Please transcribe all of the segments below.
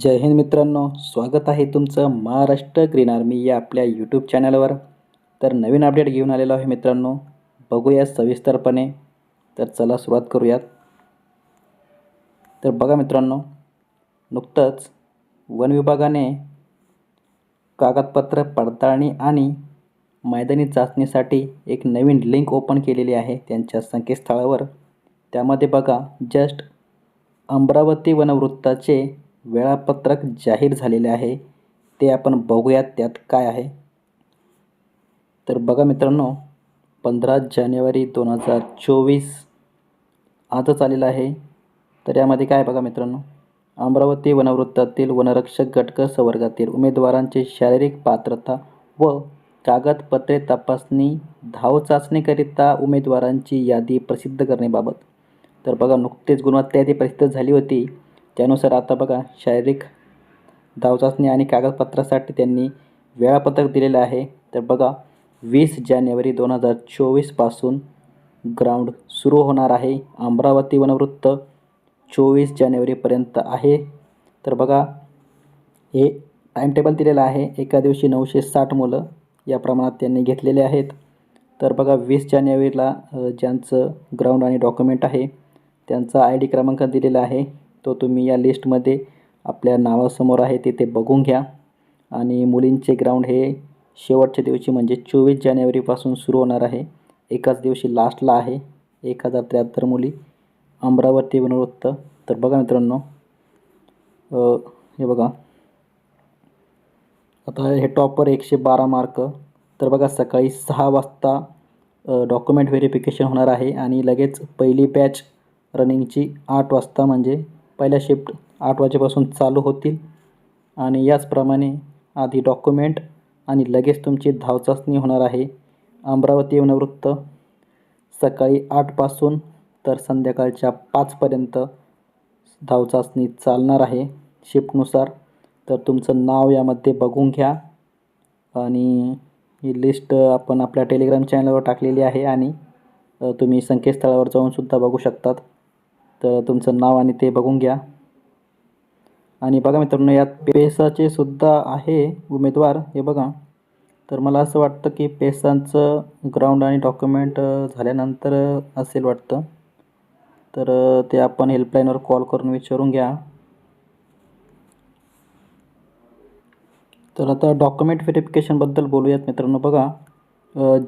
जय हिंद मित्रांनो स्वागत आहे तुमचं महाराष्ट्र ग्रीन आर्मी या आपल्या यूट्यूब चॅनलवर तर नवीन अपडेट घेऊन आलेलो आहे मित्रांनो बघूया सविस्तरपणे. तर चला सुरुवात करूयात. तर बघा मित्रांनो नुकतंच वन विभागाने कागदपत्र पडताळणी आणि मैदानी चाचणीसाठी एक नवीन लिंक ओपन केलेली आहे त्यांच्या संकेतस्थळावर. त्यामध्ये बघा जस्ट अमरावती वनवृत्ताचे वेळापत्रक जाहीर झालेले आहे ते आपण बघूयात त्यात काय आहे. तर बघा मित्रांनो पंधरा जानेवारी दोन हजार चोवीस आजच आलेलं आहे. तर यामध्ये काय बघा मित्रांनो अमरावती वनवृत्तातील वनरक्षक गट क संवर्गातील उमेदवारांची शारीरिक पात्रता व कागदपत्रे तपासणी धाव चाचणीकरिता उमेदवारांची यादी प्रसिद्ध करण्याबाबत. तर बघा नुकतेच गुणवत्ता यादी प्रसिद्ध झाली होती. त्यानुसार आता बघा शारीरिक धावचाचणी आणि कागदपत्रासाठी त्यांनी वेळापत्रक दिलेलं आहे. तर बघा वीस जानेवारी दोन हजार चोवीसपासून ग्राउंड सुरू होणार आहे. अमरावती वनवृत्त चोवीस जानेवारीपर्यंत आहे. तर बघा हे टाईमटेबल दिलेलं आहे. एका दिवशी नऊशे साठ मुलं या प्रमाणात त्यांनी घेतलेले आहेत. तर बघा वीस जानेवारीला ज्यांचं ग्राउंड आणि डॉक्युमेंट आहे त्यांचा आय डी क्रमांक दिलेला आहे. तो तुम्ही या लिस्टमध्ये आपल्या नावासमोर आहे तिथे बघून घ्या. आणि मुलींचे ग्राउंड हे शेवटच्या दिवशी म्हणजे चोवीस जानेवारीपासून सुरू होणार आहे. एकाच दिवशी लास्टला आहे. एक हजार त्र्याहत्तर मुली. अमरावती वनवृत्त. तर बघा मित्रांनो हे बघा. आता हे टॉपर एकशे बारा मार्क तर बघा सकाळी सहा वाजता डॉक्युमेंट व्हेरिफिकेशन होणार आहे. आणि लगेच पहिली बॅच रनिंगची आठ वाजता म्हणजे पहिल्या शिफ्ट आठ वाजेपासून चालू होतील. आणि याचप्रमाणे आधी डॉक्युमेंट आणि लगेच तुमची धावचाचणी होणार आहे. अमरावती वनवृत्त सकाळी आठपासून तर संध्याकाळच्या पाचपर्यंत धावचाचणी चालणार आहे शिफ्टनुसार. तर तुमचं नाव यामध्ये बघून घ्या. आणि ही लिस्ट आपण आपल्या टेलिग्राम चॅनलवर टाकलेली आहे आणि तुम्ही संकेतस्थळावर जाऊन सुद्धा बघू शकतात. तर तुमचं नाव आणि ते बघून घ्या. आणि बघा मित्रांनो यात पेसाचे सुद्धा आहे उमेदवार. हे बघा. तर मला असं वाटतं की पेसांचं ग्राउंड आणि डॉक्युमेंट झाल्यानंतर असेल वाटतं. तर ते आपण हेल्पलाईनवर कॉल करून विचारून घ्या. तर आता डॉक्युमेंट व्हेरिफिकेशनबद्दल बोलूयात मित्रांनो बघा.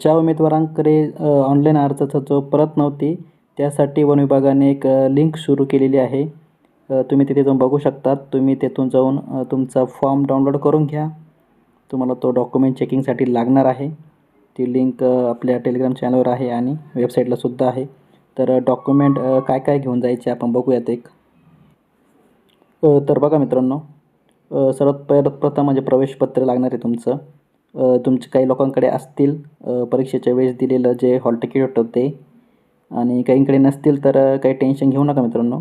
ज्या उमेदवारांकडे ऑनलाईन अर्जाचा जो परत नव्हती त्यासाठी वन विभागाने एक लिंक सुरू केलेली आहे. तुम्ही तिथे जाऊन बघू शकतात. तुम्ही तिथून जाऊन तुमचा फॉर्म डाउनलोड करून घ्या. तुम्हाला तो डॉक्युमेंट चेकिंगसाठी लागणार आहे. ती लिंक आपल्या टेलिग्राम चॅनलवर आहे आणि वेबसाईटलासुद्धा आहे. तर डॉक्युमेंट काय काय घेऊन जायचे आपण बघूयात एक. तर बघा मित्रांनो सर्वात पहिलं प्रथम म्हणजे प्रवेशपत्र लागणार आहे तुमचं. तुमचे काही लोकांकडे असतील परीक्षेच्या वेळेस दिलेलं जे हॉल तिकीट होतं ते. आणि काहींकडे नसतील तर काही टेन्शन घेऊ नका मित्रांनो.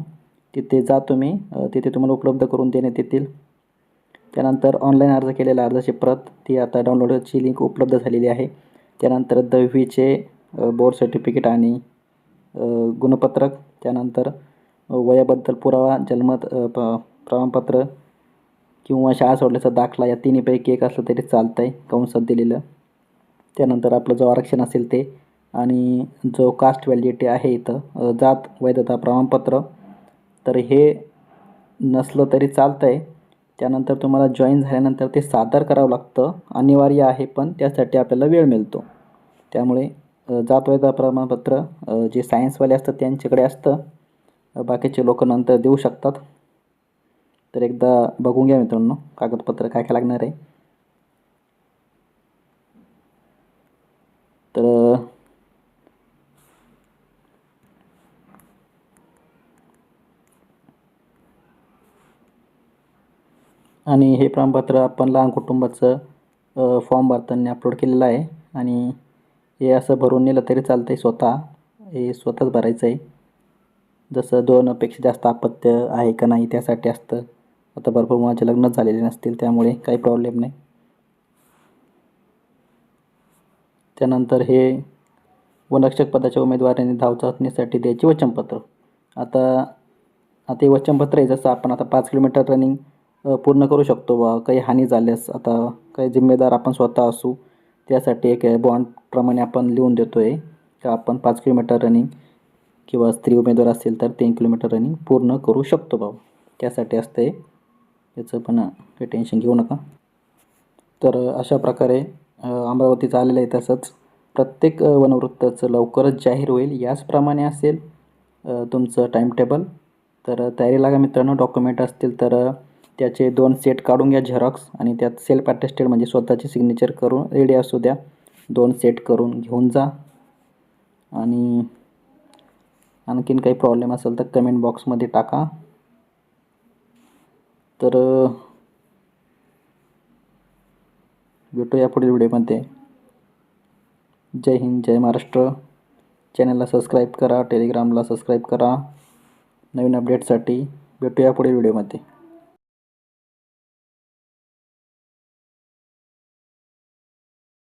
तिथे जा तुम्ही तिथे तुम्हाला उपलब्ध करून देण्यात येतील. त्यानंतर ऑनलाईन अर्ज केलेला अर्जाची प्रत ती आता डाउनलोडची लिंक उपलब्ध झालेली आहे. त्यानंतर दहावीचे बोर्ड सर्टिफिकेट आणि गुणपत्रक. त्यानंतर वयाबद्दल पुरावा जन्म प- प्रमाणपत्र किंवा शाळा सोडल्याचा दाखला या तिन्हीपैकी एक असलं तरी चालतं आहे कंसात दिलेलं. त्यानंतर आपलं जो आरक्षण असेल ते आणि जो कास्ट व्हॅलिडिटी आहे इथं जात वैधता प्रमाणपत्र तर हे नसलं तरी चालतं आहे त्यानंतर तुम्हाला जॉईन झाल्यानंतर ते सादर करावं लागतं. अनिवार्य आहे पण त्यासाठी आपल्याला वेळ मिळतो. त्यामुळे जात वैधता प्रमाणपत्र जे सायन्सवाले असतात त्यांच्याकडे असतं. बाकीचे लोक नंतर देऊ शकतात. तर एकदा बघून घ्या मित्रांनो कागदपत्र काय काय लागणार आहे तर आणि हे प्रमाणपत्र आपण लहान कुटुंबाचं फॉर्म भरताना अपलोड केलेलं आहे. आणि हे असं भरून नेलं तरी चालतं आहे स्वतः. हे स्वतःच भरायचं आहे जसं दोनपेक्षा जास्त अपत्य आहे का नाही त्यासाठी असतं. आता भरपूर माझे लग्न झालेले नसतील त्यामुळे काही प्रॉब्लेम नाही. त्यानंतर हे वनरक्षक पदाच्या उमेदवारांनी धावचाचणीसाठी द्यायचे वचनपत्र. आता आता हे वचनपत्र आहे जसं आपण आता पाच किलोमीटर रनिंग पूर्ण करू शकतो बा. काही हानी झाल्यास आता काही जिम्मेदार आपण स्वतः असू त्यासाठी एक बॉन्डप्रमाणे आपण लिहून देतो आहे का आपण पाच किलोमीटर रनिंग किंवा स्त्री उमेदवार असेल तर तीन किलोमीटर रनिंग पूर्ण करू शकतो बाबा त्यासाठी असतं. आहे त्याचं पण काही टेन्शन घेऊ नका. तर अशा प्रकारे अमरावतीचं आलेलं आहे तसंच. प्रत्येक वनवृत्ताचं लवकरच जाहीर होईल. याचप्रमाणे असेल तुमचं तुमचं टाईमटेबल तर तयारी लागा मित्रांनो. डॉक्युमेंट असतील तर त्याचे दोन सेट काढून घ्या झेरॉक्स आणि त्यात सेल्फ अटेस्टेड म्हणजे स्वतःची सिग्नेचर करून रेडी असू द्या. दोन सेट करून घेऊन जा. आणि आणखीन काही प्रॉब्लेम असेल तर कमेंट बॉक्समध्ये टाका. तर भेटू भेटूया पुढील व्हिडिओमध्ये जय हिंद जय महाराष्ट्र. चॅनलला सबस्क्राईब करा टेलिग्रामला सबस्क्राईब करा. नवीन अपडेटसाठी भेटूया पुढील व्हिडिओमध्ये